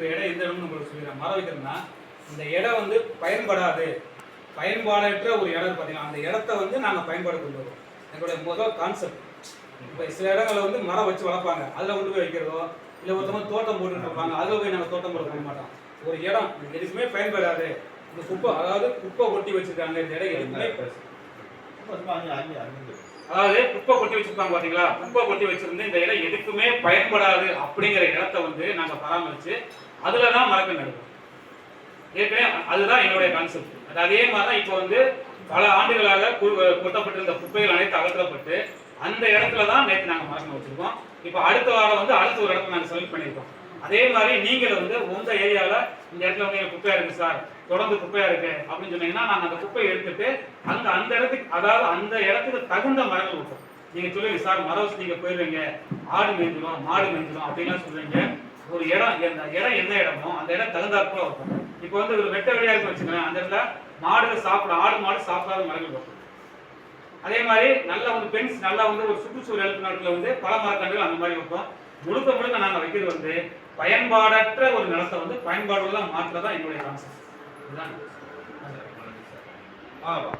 இருக்கிற இடம் எந்த இடம்னு உங்களுக்கு சொல்லிடுறேன். மரம் வைக்கிறோம்னா இந்த இடம் வந்து பயன்படாது. பயன்பாடற்ற ஒரு இடம் பார்த்தீங்கன்னா அந்த இடத்த வந்து நாங்கள் பயன்பாடு கொண்டு வரோம் எங்களுடைய முதல் கான்செப்ட் இப்போ சில இடங்களில் வந்து மரம் வச்சு வளர்ப்பாங்க. அதில் கொண்டு போய் வைக்கிறதோ இல்லை ஒருத்தவங்க தோட்டம் போட்டுட்டு இருப்பாங்க அதில் போய் நாங்கள் தோட்டம் போட பண்ண மாட்டோம். ஒரு இடம் எதுக்குமே பயன்படாது. இந்த குப்பை அதாவது குப்பை கொட்டி வச்சிருக்காங்க. இந்த இடம் எதுக்குமே அதாவது குப்பை கொட்டி வச்சிருப்பாங்க பாத்தீங்களா? குப்பை கொட்டி வச்சிருந்து இந்த இடம் எதுக்குமே பயன்படாது அப்படிங்கிற இடத்த வந்து நாங்க பராமரிச்சு அதுல தான் மரங்கள் நடக்கும் ஏற்கனவே அதுதான் என்னுடைய கான்செப்ட் அது அதே மாதிரி தான் இப்போ வந்து பல ஆண்டுகளாக கொட்டப்பட்டிருந்த குப்பைகள் அனைத்து அகற்றப்பட்டு அந்த இடத்துல தான் நேற்று நாங்கள் மரங்கள் வச்சிருக்கோம். இப்போ அடுத்த வாரம் வந்து அடுத்த ஒரு இடத்துல நாங்கள் சப்மிட் பண்ணியிருக்கோம். அதே மாதிரி நீங்கள் வந்து உங்க ஏரியாவில் இந்த இடத்துல வந்து குப்பையாக குப்பையா இருக்கு சார் தொடர்ந்து குப்பையா இருக்கு அப்படின்னு சொன்னீங்கன்னா நாங்கள் அந்த குப்பையை எடுத்துட்டு அந்த அந்த இடத்துக்கு அதாவது அந்த இடத்துக்கு தகுந்த மரங்கள் வைப்போம் நீங்க சொல்லுவீங்க சார் மரம் நீங்க போயிருவீங்க. ஆடு மேய்ஞ்சிடும் மாடு மேய்ஞ்சிடும் அப்படின்லாம் சொல்றீங்க ஒரு இடம் அந்த இடம் எந்த இடமோ அந்த இடம் தகுந்தாற்போல வைப்போம் இப்போ வந்து ஒரு வெட்ட வெளியா இருக்கும் வச்சுக்கோங்களேன் அந்த இடத்துல மாடுகள் சாப்பிட ஆடு மாடு சாப்பிடாத மரங்கள் வரும். அதே மாதிரி நல்லா வந்து பென்ஸ் நல்லா வந்து ஒரு சுற்றுச்சூழல் நாட்டில் வந்து பல மரக்கன்றுகள் அந்த மாதிரி வைப்போம். முழுக்க முழுக்க நாங்கள் வைக்கிறது வந்து பயன்பாடற்ற ஒரு நிலத்தை வந்து பயன்பாடுலாம் மாற்றதான் என்னுடைய கான்செப்ட் இதுதான். ஆமாம்